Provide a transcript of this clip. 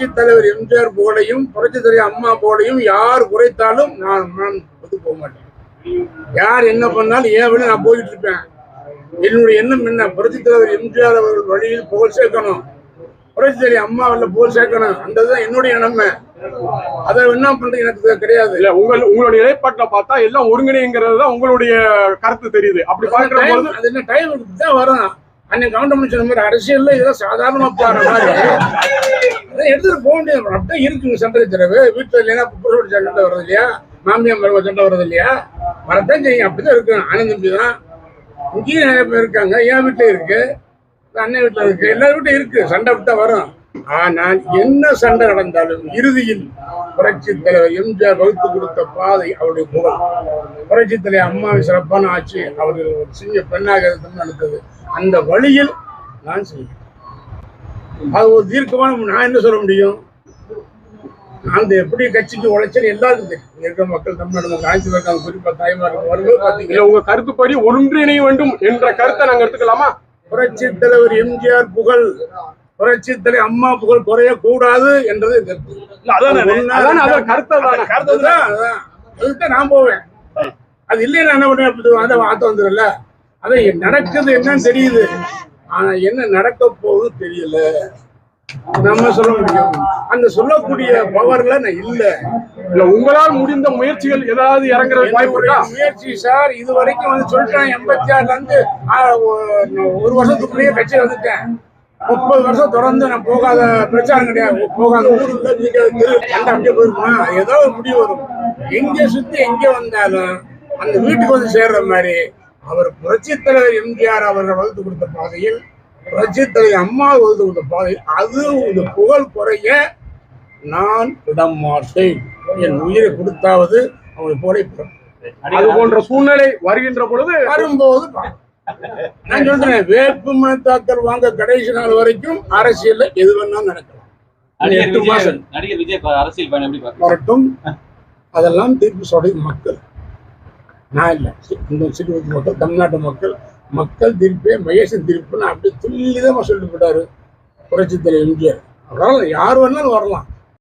புரட்சி தலைவர் எம்ஜிஆர் புகழையும் புரட்சி தலைவர் அம்மா புகழையும் யார் குறைத்தாலும் நான் நான் ஒத்து போக மாட்டேன். யார் என்ன பண்ணாலும் ஏன் விட நான் போயிட்டு இருப்பேன். என்னுடைய எண்ணம் என்ன? புரட்சி தலைவர் எம்ஜிஆர் அவர்கள் வழியில் புகழ் சேர்க்கணும். புரட்சி தலைவர் அம்மாவில் புகழ் சேர்க்கணும். அந்த தான் என்னுடைய எண்ணமே அதை என்ன பண்றது? எனக்கு கிடையாது. இல்ல உங்கள் உங்களுடைய நிலைப்பாட்டுல பார்த்தா எல்லாம் ஒருங்கிணைங்கிறது தான் உங்களுடைய கருத்து தெரியுது. அப்படி பார்க்கிற போது அது என்ன டைம் தான் வரும். அன்னைக்கு கவுண்டமணி சொன்ன மாதிரி அரசியல்ல இதெல்லாம் சாதாரணமா பாரு மாதிரி எடுத்துட்டு போக முடியாது. அப்படியே இருக்குங்க சண்டை திறவு வீட்டுல இல்லைன்னா புரோட சண்டை வருது இல்லையா? மாமியார் மருவ சண்டை வருது இல்லையா? வரத்தான் செய்யும். அப்படிதான் இருக்கும். ஆனந்த் தம்பி தான். இங்கேயும் நிறைய பேர் இருக்காங்க. என் வீட்டுல இருக்கு. அண்ணன் வீட்டுல இருக்கு. எல்லார் வீட்டும் இருக்கு. சண்டை விட்டா வரும். ஆனால் என்ன சண்டை நடந்தாலும் இறுதியில் புரட்சி தலைவர் எம்ஜிஆர் வகுத்து கொடுத்த பாதை அவருடைய புகழ். புரட்சி தலைவர் அம்மாவின் சிறப்பான ஆட்சி அவர்கள் ஒரு சிங்க பெண்ணாக இருந்து நடந்தது. அந்த வழியில் நான் செய்கிறேன் அது ஒரு தீர்க்கமான நான் என்ன சொல்ல முடியும்? அந்த எப்படி கட்சிக்கு உழைச்சல் எல்லாருக்கும் தெரியும். இருக்கிற மக்கள் தமிழ்நாடு அனைத்து இருக்காங்க குறிப்பா தாய்மார்கள் வரும்போது பாத்தீங்கன்னா உங்க கருத்துப்படி ஒன்றிணைய வேண்டும் என்ற கருத்தை நாங்க எடுத்துக்கலாமா? புரட்சி தலைவர் எம்ஜிஆர் புகழ் புரட்சி தலைவர் அம்மா புகழ் குறையக்கூடாது என்றது என் கருத்து. இல்ல அதானே? ஒண்ணா அதானே? அதான் கருத்து தானே அதுதான், நான் போவேன். அது இல்லைன்னா என்ன பண்ணுவேன்? அந்த வார்த்தை வந்துடும்ல அதான் நடக்குது என்னன்னு தெரியுது. ஆனா என்ன நடக்க போகுது தெரியல. நம்ம சொல்ல முடியும். அந்த சொல்லக்கூடிய பவர்ல நான் இல்ல. இல்ல உங்களால் முடிந்த முயற்சிகள் ஏதாவது இறங்குறதுக்கு வாய்ப்பு முயற்சி சார் இது வரைக்கும் வந்து சொல்லிட்டேன். எண்பத்தி ஆறுல இருந்து ஒரு வருஷத்துக்குள்ளேயே கட்சி வந்துட்டேன். முப்பது வருஷம் தொடர்ந்து நான் போகாத பிரச்சாரம் கிடையாது. போகாத ஊர் இல்ல வீட்டு தெரு அந்த அப்படியே போயிருமா ஏதோ ஒரு முடிவு வரும். எங்க சுத்தி எங்க வந்தாலும் அந்த வீட்டுக்கு வந்து சேர்ற மாதிரி அவர் புரட்சி தலைவர் எம்ஜிஆர் அவர்கள் வகுத்து கொடுத்த பாதையில் புரட்சி தலைவர் அம்மா வகுத்து கொடுத்த பாதையில் அது இந்த புகழ் குறைய நான் விட மாட்டேன். என் உயிரை கொடுத்தாவது அவனை போல அது போன்ற சூழ்நிலை வருகின்ற பொழுது வரும்போது நான் சொல்றேன் வேட்பு மனு தாக்கல் வாங்க கடைசி நாள் வரைக்கும் அரசியல்ல எது வேணாலும் நடக்கலாம். நடிகர் விஜய் அரசியல் பயணம் வரட்டும். அதெல்லாம் தீர்ப்பு சொல்றது மக்கள். நான் இல்லை. இந்த சிறுவத்து மக்கள் தமிழ்நாட்டு மக்கள் மக்கள் திருப்பே மகேசன் திருப்புன்னு அப்படி துல்லிதமாக சொல்லிவிட்டார் புரட்சி எம்ஜிஆர். அவரால் யார் வேணாலும் வரலாம்.